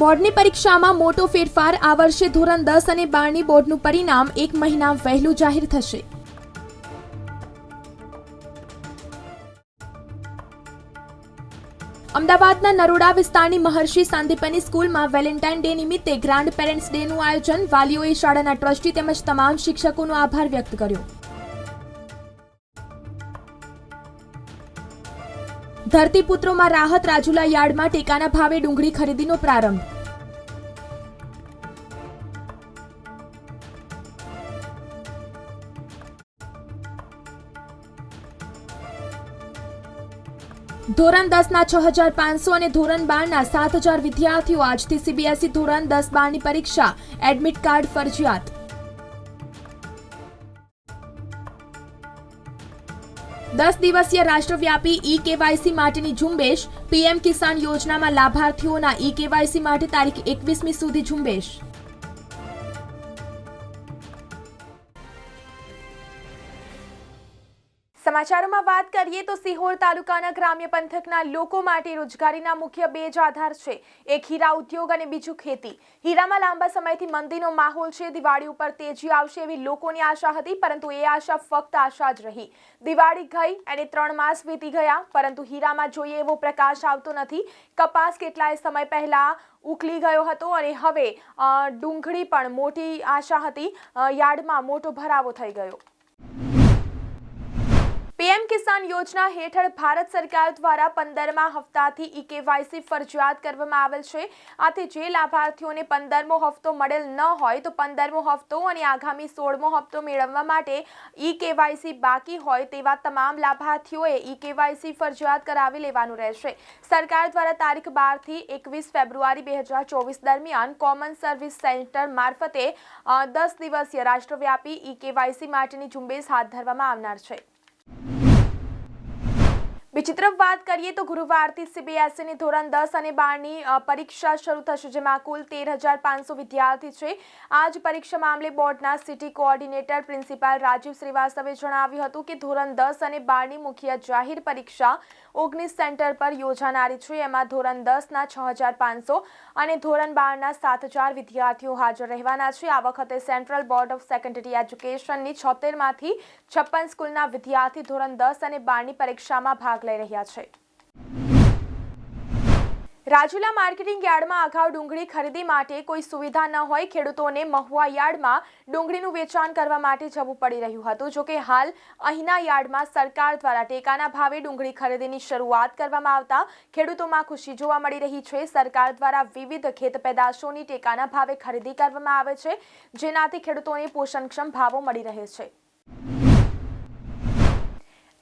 બોર્ડની પરીક્ષામાં મોટો ફેરફાર આ વર્ષે ધોરણ દસ અને બારની બોર્ડનું પરિણામ એક મહિના વહેલું જાહેર થશે. અમદાવાદના નરોડા વિસ્તારની મહર્ષિ સાંદીપની સ્કૂલમાં વેલેન્ટાઇન ડે નિમિત્તે ગ્રાન્ડ પેરેન્ટ્સ ડેનું આયોજન. વાલીઓએ શાળાના ટ્રસ્ટી તેમજ તમામ શિક્ષકોનો આભાર વ્યક્ત કર્યો. ધરતીપુત્રોમાં રાહત રાજુલા યાર્ડમાં ટેકાના ભાવે ડુંગળી ખરીદીનો પ્રારંભ. ધોરણ દસના છ હજાર પાંચસો અને ધોરણ બારના સાત હજાર વિદ્યાર્થીઓ આજથી સીબીએસઈ ધોરણ દસ બારની પરીક્ષા, એડમિટ કાર્ડ ફરજિયાત. દસ દિવસીય રાષ્ટ્રવ્યાપી ઈ કેવાયસી માટેની ઝુંબેશ પીએમ કિસાન યોજનામાં લાભાર્થીઓના ઈ કેવાયસી માટે તારીખ એકવીસમી સુધી ઝુંબેશ. સમાચારોમાં વાત કરીએ તો સિહોર તાલુકાના ગ્રામ્ય પંથકના લોકો માટે રોજગારીના મુખ્ય બે જ આધાર છે. એક હીરા ઉદ્યોગ અને બીજું ખેતી. હીરામાં લાંબા સમયથી મંદીનો માહોલ છે. દિવાળી ઉપર તેજી આવશે એવી લોકોની આશા હતી, પરંતુ એ આશા ફક્ત આશા જ રહી. દિવાળી ગઈ અને ત્રણ માસ વીતી ગયા, પરંતુ હીરામાં જોઈએ એવો પ્રકાશ આવતો નથી. કપાસ કેટલાય સમય પહેલા ઉકલી ગયો હતો અને હવે ડુંગળી પણ મોટી આશા હતી. યાર્ડમાં મોટો ભરાવો થઈ ગયો. પીએમ કિસાન યોજના હેઠળ ભારત સરકાર દ્વારા પંદરમા હપ્તાથી ઈ કેવાયસી ફરજિયાત કરવામાં આવેલ છે. આથી જે લાભાર્થીઓને પંદરમો હપ્તો મળેલ ન હોય તો પંદરમો હપ્તો અને આગામી સોળમો હપ્તો મેળવવા માટે ઈ કેવાયસી બાકી હોય તેવા તમામ લાભાર્થીઓએ ઈ કેવાયસી ફરજિયાત કરાવી લેવાનું રહેશે. સરકાર દ્વારા તારીખ બારથી એકવીસ ફેબ્રુઆરી બે હજાર ચોવીસ દરમિયાન કોમન સર્વિસ સેન્ટર મારફતે દસ દિવસીય રાષ્ટ્રવ્યાપી ઈ કેવાયસી માટેની ઝુંબેશ હાથ ધરવામાં આવનાર છે. તરફ વાત કરીએ તો ગુરુવારથી સીબીએસઈની ધોરણ દસ અને બારની પરીક્ષા શરૂ થશે, જેમાં કુલ તેર હજાર પાંચસો વિદ્યાર્થી છે. આ જ પરીક્ષા મામલે બોર્ડના સિટી કોઓર્ડિનેટર પ્રિન્સિપાલ રાજીવ શ્રીવાસ્તવે જણાવ્યું હતું કે ધોરણ દસ અને બારની મુખ્ય જાહેર પરીક્ષા ઓગણીસ સેન્ટર પર યોજાનારી છે. એમાં ધોરણ દસના છ હજાર પાંચસો અને ધોરણ બારના સાત હજાર વિદ્યાર્થીઓ હાજર રહેવાના છે. આ વખતે સેન્ટ્રલ બોર્ડ ઓફ સેકન્ડરી એજ્યુકેશનની છોતેરમાંથી છપ્પન સ્કૂલના વિદ્યાર્થી ધોરણ દસ અને બારની પરીક્ષામાં ભાગ લઈ રહ્યા છે. રાજુલા માર્કેટિંગ યાર્ડમાં અગાઉ ડુંગળી ખરીદી માટે કોઈ સુવિધા ન હોય, ખેડૂતોને મહુવા યાર્ડમાં ડુંગળીનું વેચાણ કરવા માટે જવું પડી રહ્યું હતું. જોકે હાલ અહીંના યાર્ડમાં સરકાર દ્વારા ટેકાના ભાવે ડુંગળી ખરીદીની શરૂઆત કરવામાં આવતા ખેડૂતોમાં ખુશી જોવા મળી રહી છે. સરકાર દ્વારા વિવિધ ખેત પેદાશોની ટેકાના ભાવે ખરીદી કરવામાં આવે છે, જેનાથી ખેડૂતોને પોષણક્ષમ ભાવો મળી રહે છે.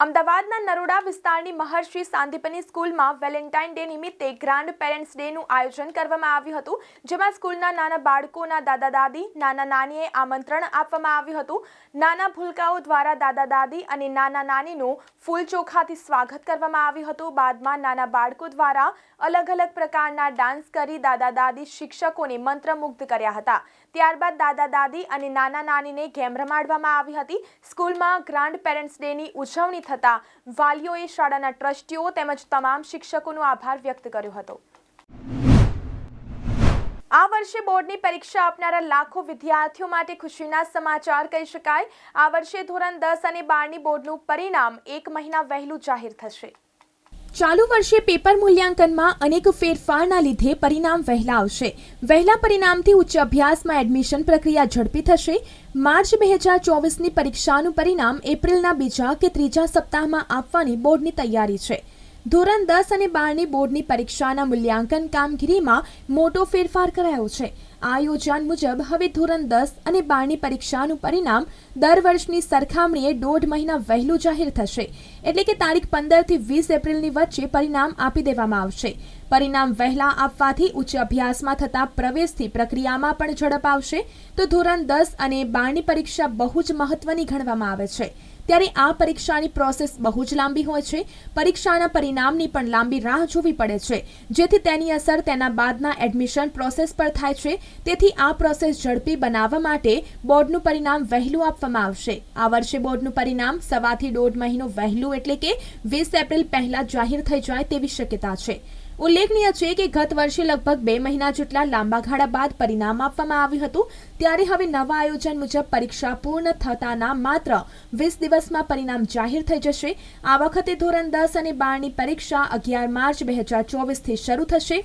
અમદાવાદના નરોડા વિસ્તારની મહર્ષિ સાંદીપની સ્કૂલમાં વેલેન્ટાઇન ડે નિમિત્તે ગ્રાન્ડ પેરેન્ટ્સ ડેનું આયોજન કરવામાં આવ્યું હતું, જેમાં સ્કૂલના નાના બાળકોના દાદા દાદી, નાના નાનીએ આમંત્રણ આપવામાં આવ્યું હતું. નાના ભૂલકાઓ દ્વારા દાદા દાદી અને નાના નાનીનું ફૂલ ચોખાથી સ્વાગત કરવામાં આવ્યું હતું. બાદમાં નાના બાળકો દ્વારા અલગ અલગ પ્રકારના ડાન્સ કરી દાદા દાદી શિક્ષકોને મંત્રમુગ્ધ કર્યા હતા. ત્યારબાદ દાદા, દાદી અને નાના નાનીને ગેમ રમાડવામાં આવી હતી. સ્કૂલમાં ગ્રાન્ડ પેરેન્ટ્સ ડેની ઉજવણી થતાં વાલીઓએ શાળાના ટ્રસ્ટીઓ તેમજ તમામ શિક્ષકોનો આભાર વ્યક્ત કર્યો હતો. આ વર્ષે બોર્ડની પરીક્ષા આપનારા લાખો વિદ્યાર્થીઓ માટે ખુશીના સમાચાર કહી શકાય. આ વર્ષે ધોરણ દસ અને બારની બોર્ડનું પરિણામ એક મહિના વહેલું જાહેર થશે. ચાલુ વર્ષે પેપર મૂલ્યાંકનમાં અનેક ફેરફારના લીધે પરિણામ વહેલા આવશે વહેલા પરિણામથી ઉચ્ચ અભ્યાસમાં એડમિશન પ્રક્રિયા ઝડપી થશે. માર્ચ બે હજાર ચોવીસની પરીક્ષાનું પરિણામ એપ્રિલના બીજા કે ત્રીજા સપ્તાહમાં આપવાની બોર્ડની તૈયારી છે. ધોરણ દસ અને બારની બોર્ડની પરીક્ષાના મૂલ્યાંકન કામગીરીમાં મોટો ફેરફાર કરાયો છે. આ યોજના મુજબ હવે ધોરણ દસ અને બારની પરીક્ષાનું પરિણામ દર વર્ષની સરખામણીએ દોઢ મહિના વહેલું જાહેર થશે. એટલે કે તારીખ પંદરથી વીસ એપ્રિલની વચ્ચે પરિણામ આપી દેવામાં આવશે. પરિણામ વહેલા આપવાથી ઉચ્ચ અભ્યાસમાં થતા પ્રવેશથી પ્રક્રિયામાં પણ ઝડપ આવશે. તો ધોરણ દસ અને બારની પરીક્ષા બહુ જ મહત્વની ગણવામાં આવે છે. ત્યારે આ પરીક્ષાની પ્રોસેસ બહુ જ લાંબી હોય છે. પરીક્ષાના પરિણામની પણ લાંબી રાહ જોવી પડે છે. જેથી તેની અસર તેના બાદના એડમિશન પ્રોસેસ પર થાય છે. તેથી આ પ્રોસેસ ઝડપી બનાવવા માટે બોર્ડનું પરિણામ વહેલું આપવામાં આવશે. આ વર્ષે બોર્ડનું પરિણામ સવાથી દોઢ મહિનો વહેલું એટલે કે વીસ એપ્રિલ પહેલા જાહેર થઈ જાય તેવી શક્યતા છે. ઉલ્લેખનીય છે કે ગત વર્ષે લગભગ બે મહિના જેટલા લાંબા ગાળા બાદ પરિણામ આપવામાં આવ્યું હતું. ત્યારે હવે નવા આયોજન મુજબ પરીક્ષા પૂર્ણ થતાના માત્ર વીસ દિવસમાં પરિણામ જાહેર થઈ જશે. આ વખતે ધોરણ દસ અને બારની પરીક્ષા અગિયાર માર્ચ બે હજાર ચોવીસથી શરૂ થશે.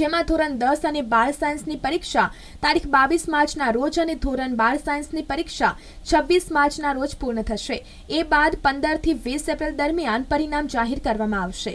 જેમાં ધોરણ દસ અને બાર સાયન્સની પરીક્ષા તારીખ બાવીસ માર્ચના રોજ અને ધોરણ બાર સાયન્સની પરીક્ષા છવ્વીસ માર્ચના રોજ પૂર્ણ થશે. એ બાદ પંદરથી વીસ એપ્રિલ દરમિયાન પરિણામ જાહેર કરવામાં આવશે.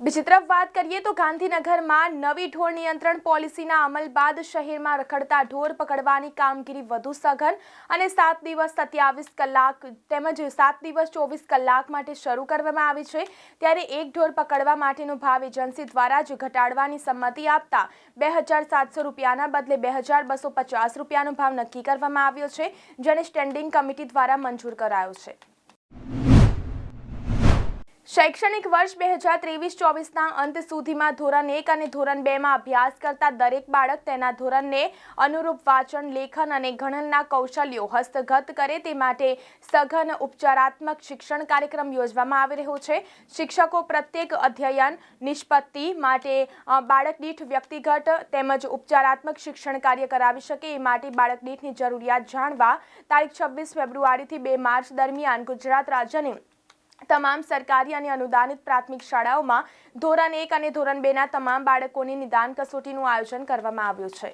બીજી તરફ વાત કરીએ તો ગાંધીનગરમાં નવી ઢોર નિયંત્રણ પોલિસીના અમલ બાદ શહેરમાં રખડતા ઢોર પકડવાની કામગીરી વધુ સઘન અને સાત દિવસ સત્યાવીસ કલાક તેમજ સાત દિવસ ચોવીસ કલાક માટે શરૂ કરવામાં આવી છે. ત્યારે એક ઢોર પકડવા માટેનો ભાવ એજન્સી દ્વારા જ ઘટાડવાની સંમતિ આપતા બે હજાર સાતસો રૂપિયાના બદલે બે હજાર બસો પચાસ રૂપિયાનો ભાવ નક્કી કરવામાં આવ્યો છે, જેને સ્ટેન્ડિંગ કમિટી દ્વારા મંજૂર કરાયો છે. શૈક્ષણિક વર્ષ બે હજાર ત્રેવીસ ચોવીસના અંત સુધીમાં ધોરણ એક અને ધોરણ બેમાં અભ્યાસ કરતા દરેક બાળક તેના ધોરણને અનુરૂપ વાંચન, લેખન અને ગણનના કૌશલ્યો હસ્તગત કરે તે માટે સઘન ઉપચારાત્મક શિક્ષણ કાર્યક્રમ યોજવામાં આવી રહ્યો છે. શિક્ષકો પ્રત્યેક અધ્યયન નિષ્પત્તિ માટે બાળક દીઠ વ્યક્તિગત તેમજ ઉપચારાત્મક શિક્ષણ કાર્ય કરાવી શકે એ માટે બાળક દીઠની જરૂરિયાત જાણવા તારીખ છવ્વીસ ફેબ્રુઆરીથી બે માર્ચ દરમિયાન ગુજરાત રાજ્યની તમામ સરકારી અને અનુદાનિત પ્રાથમિક શાળાઓમાં ધોરણ એક અને ધોરણ બેના તમામ બાળકોની નિદાન કસોટીનું આયોજન કરવામાં આવ્યું છે.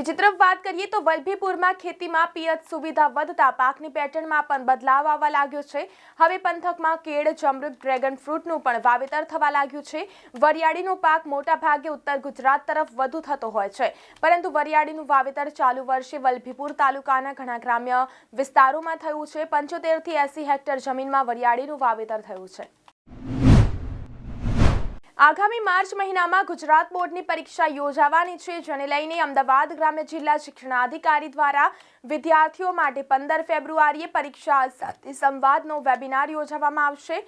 બીજી તરફ વાત કરીએ તો વલભીપુરમાં ખેતીમાં પિયત સુવિધા વધતા પાકની પેટર્નમાં પણ બદલાવ આવવા લાગ્યો છે. હવે પંથકમાં કેળ જમૃત ડ્રેગન ફ્રૂટનું પણ વાવેતર થવા લાગ્યું છે. વરિયાળીનો પાક મોટા ભાગે ઉત્તર ગુજરાત તરફ વધુ થતો હોય છે. પરંતુ વરિયાળીનું વાવેતર ચાલુ વર્ષે વલભીપુર તાલુકાના ઘણા ગ્રામ્ય વિસ્તારોમાં થયું છે. પંચોતેરથી એસી હેક્ટર જમીનમાં વરિયાળીનું વાવેતર થયું છે. આગામી માર્ચ મહિનામાં ગુજરાત બોર્ડની પરીક્ષા યોજાવાની છે, જેને લઈને અમદાવાદ ગ્રામ્ય જિલ્લા શિક્ષણાધિકારી દ્વારા વિદ્યાર્થીઓ માટે પંદર ફેબ્રુઆરીએ પરીક્ષા સંવાદનો વેબિનાર યોજવામાં આવશે.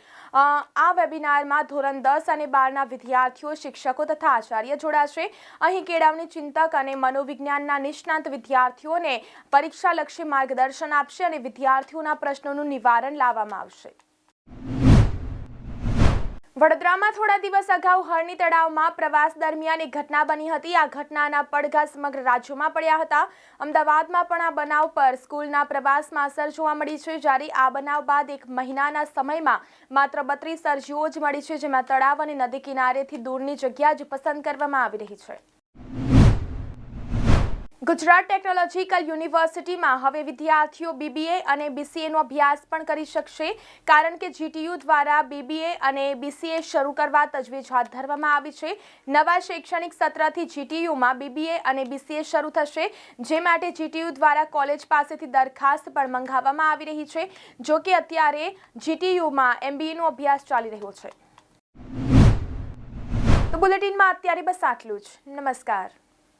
આ વેબિનારમાં ધોરણ દસ અને બારના વિદ્યાર્થીઓ, શિક્ષકો તથા આચાર્ય જોડાશે. અહીં કેળવણી ચિંતક અને મનોવિજ્ઞાનના નિષ્ણાંત વિદ્યાર્થીઓને પરીક્ષાલક્ષી માર્ગદર્શન આપશે અને વિદ્યાર્થીઓના પ્રશ્નોનું નિવારણ લાવવામાં આવશે. વડોદરામાં થોડા દિવસ અગાઉ હરણી તળાવમાં પ્રવાસ દરમિયાન એક ઘટના બની હતી. આ ઘટનાના પડઘા સમગ્ર રાજ્યમાં પડ્યા હતા. અમદાવાદમાં પણ આ બનાવ પર સ્કૂલના પ્રવાસમાં અસર જોવા મળી છે. જ્યારે આ બનાવ બાદ એક મહિનાના સમયમાં માત્ર બત્રીસ અરજીઓ જ મળી છે, જેમાં તળાવ અને નદી કિનારેથી દૂરની જગ્યા જ પસંદ કરવામાં આવી રહી છે. ગુજરાત ટેકનોલોજીકલ યુનિવર્સિટીમાં હવે વિદ્યાર્થીઓ બીબીએ અને બીસીએનો અભ્યાસ પણ કરી શકશે, કારણ કે જીટીયુ દ્વારા બીબીએ અને બીસીએ શરૂ કરવા તજવીજ હાથ ધરવામાં આવી છે. નવા શૈક્ષણિક સત્રથી જીટીયુમાં બીબીએ અને બીસીએ શરૂ થશે, જે માટે જીટીયુ દ્વારા કોલેજ પાસેથી દરખાસ્ત પણ મંગાવવામાં આવી રહી છે, જો કે અત્યારે જીટીયુમાં એમબીએનો અભ્યાસ ચાલી રહ્યો છે. તો બુલેટિનમાં અત્યારે બસ આટલું જ. નમસ્કાર.